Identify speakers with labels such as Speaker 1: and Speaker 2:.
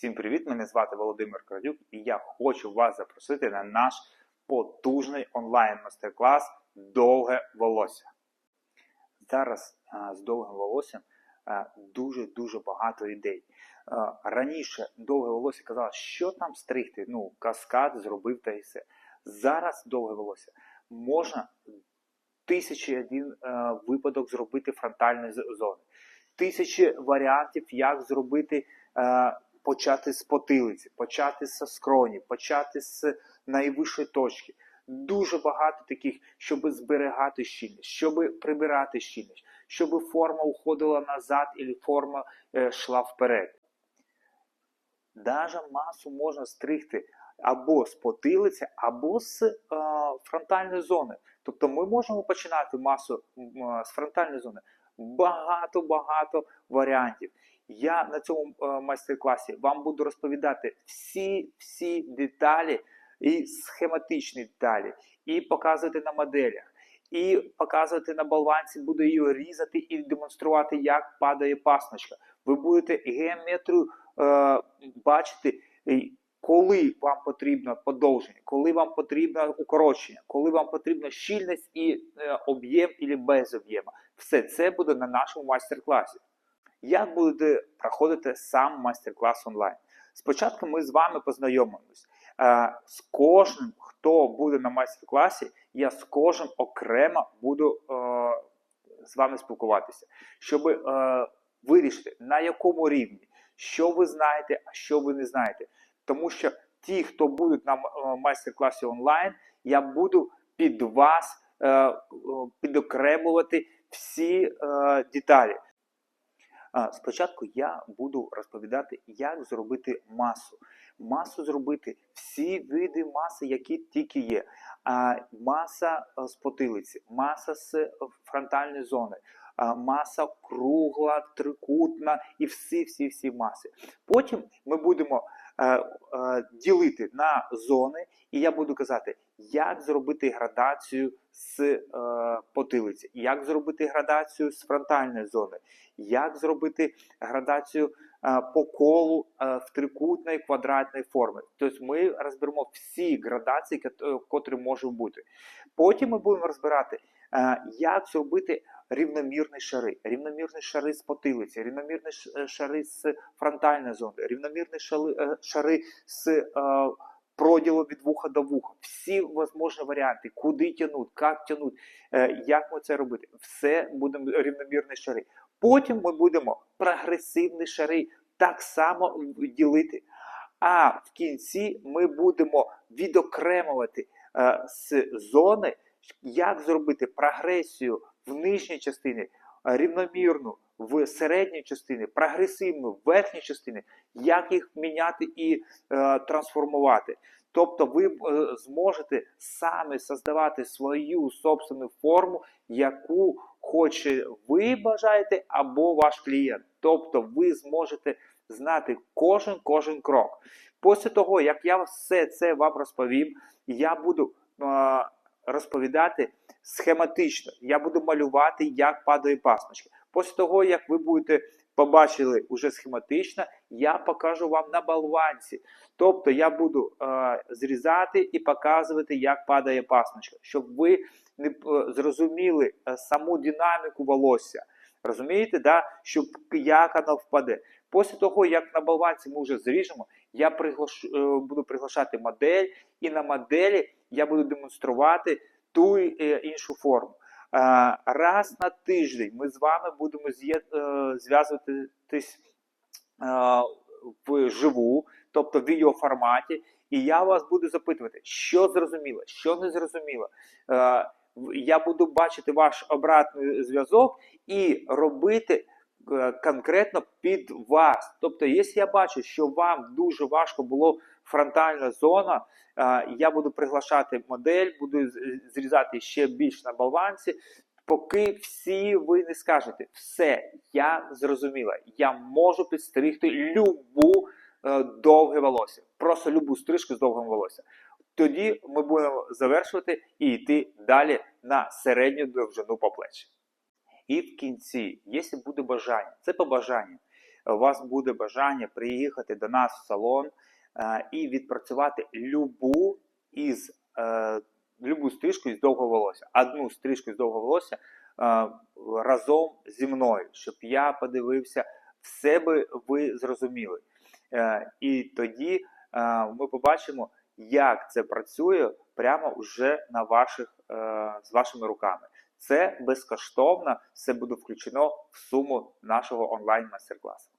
Speaker 1: Всім привіт! Мене звати Володимир Крадюк, і я хочу вас запросити на наш потужний онлайн мастер-клас Довге волосся. Зараз а, з довгим волоссям а, дуже-дуже багато ідей. А, раніше довге волосся казало, що там стригти, ну, каскад зробив та і все. Зараз довге волосся можна тисячі один е, випадок зробити фронтальної зони, тисячі варіантів, як зробити, е, почати з потилиці, почати з скроні, почати з найвищої точки. Дуже багато таких, щоб зберігати щільність, щоб прибирати щільність, щоб форма уходила назад і форма е, йшла вперед. Даже масу можна стригти або з потилиці, або з е, фронтальної зони. Тобто ми можемо починати масу е, з фронтальної зони. Багато-багато варіантів. Я на цьому е, майстер-класі вам буду розповідати всі всі деталі і схематичні деталі, і показувати на моделях, і показувати на болванці, буду її різати і демонструвати, як падає пасночка. Ви будете геометрію е, бачити, коли вам потрібно подовження, коли вам потрібно укорочення, коли вам потрібна щільність і е, об'єм і без об'єму. Все це буде на нашому майстер-класі. Як буде проходити сам майстер-клас онлайн? Спочатку ми з вами познайомимось. Е, З кожним, хто буде на майстер-класі, я з кожним окремо буду е, з вами спілкуватися, щоб е, вирішити, на якому рівні, що ви знаєте, а що ви не знаєте. Тому що ті, хто будуть на е, майстер-класі онлайн, я буду під вас е, е, підокремувати всі е, деталі. Спочатку я буду розповідати, як зробити масу. Масу зробити всі види маси, які тільки є. Маса е, з потилиці, маса з фронтальної зони, маса кругла, трикутна і всі-всі-всі маси. Потім ми будемо ділити на зони, і я буду казати, як зробити градацію з е, потилиці, як зробити градацію з фронтальної зони, як зробити градацію е, по колу е, в трикутної квадратної форми. Тобто ми розберемо всі градації, е, котрі можуть бути. Потім ми будемо розбирати, е, як зробити рівномірні шари, рівномірні шари з потилиці, рівномірні е, шари з фронтальної зони, рівномірні е, шари з е, проділу від вуха до вуха. Всі можливі варіанти, куди тягнути, як тягнути, як ми це робити. Все будемо рівномірні шари. Потім ми будемо прогресивні шари так само ділити. А в кінці ми будемо відокремувати е, з зони, як зробити прогресію в нижній частині, е, рівномірну в середній частині, прогресивну в верхній частині, як їх міняти і е, трансформувати. Тобто ви е, зможете самі создавати свою собственну форму, яку хоче ви бажаєте або ваш клієнт. Тобто ви зможете знати кожен кожен крок. Після того, як я все це вам розповім, я буду е, розповідати схематично. Я буду малювати, як падає пасмочка. Після того, як ви будете побачили уже схематично, я покажу вам на болванці. Тобто я буду е, зрізати і показувати, як падає пасмочка, щоб ви не е, зрозуміли е, саму динаміку волосся. Розумієте, да? щоб як воно впаде. Після того, як на болванці ми вже зріжемо, я приглаш... е, буду приглашати модель, і на моделі я буду демонструвати ту е, іншу форму. Е, Раз на тиждень ми з вами будемо е, зв'язуватись е, вживу, тобто в відеоформаті, і я вас буду запитувати, що зрозуміло, що не зрозуміло. Я буду бачити ваш обратний зв'язок і робити конкретно під вас. Тобто, якщо я бачу, що вам дуже важко було фронтальна зона, я буду приглашати модель, буду зрізати ще більш на болванці. Поки всі ви не скажете, все, я зрозуміла, я можу підстригти любу е, довге волосся, просто любу стрижку з довгим волоссям. Тоді ми будемо завершувати і йти далі на середню довжину по плечі. І в кінці, якщо буде бажання, це по бажанню, у вас буде бажання приїхати до нас в салон і відпрацювати любу із е, любу стрижку із довгого волосся, одну стрижку з довгого волосся е, разом зі мною, щоб я подивився, все би ви зрозуміли. Е, і тоді е, ми побачимо, як це працює прямо вже на ваших, е, з вашими руками. Це безкоштовно, все буде включено в суму нашого онлайн майстер-класу.